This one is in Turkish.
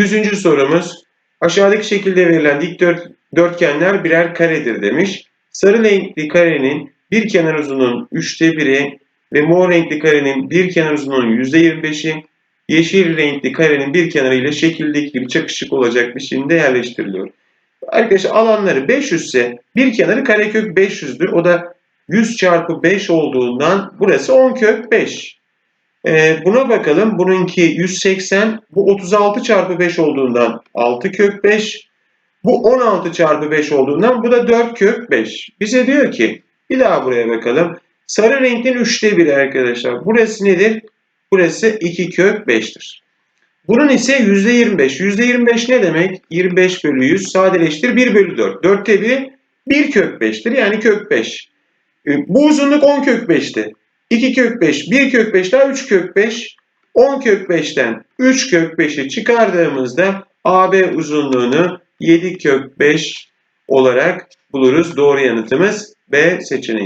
Yüzüncü sorumuz. Aşağıdaki şekilde verilen dikdörtgenler birer karedir demiş. Sarı renkli karenin bir kenar uzunluğunun üçte biri ve mor renkli karenin bir kenar uzunluğunun yüzde yirmi beşi, yeşil renkli karenin bir kenarı ile şekildeki gibi çakışık olacak biçimde yerleştiriliyor. Arkadaşlar alanları 500 ise bir kenarı karekök 500'dür. O da 100 çarpı 5 olduğundan burası 10 kök 5. Ee, buna bakalım. Bununki 180. Bu 36 çarpı 5 olduğundan 6 kök 5. Bu 16 çarpı 5 olduğundan bu da 4 kök 5. Bize diyor ki bir daha buraya bakalım. Sarı renkin 3'te 1'i arkadaşlar. Burası nedir? Burası 2 kök 5'tir. Bunun ise %25. %25 ne demek? 25 bölü 100 sadeleştir 1 bölü 4. 4'te 1 1 kök 5'tir. Yani kök 5. Ee, Bu uzunluk 10 kök 5'ti. 2 kök 5, 1 kök 5 daha 3 kök 5. 10 kök 5'ten 3 kök 5'i çıkardığımızda AB uzunluğunu 7 kök 5 olarak buluruz. Doğru yanıtımız B seçeneği.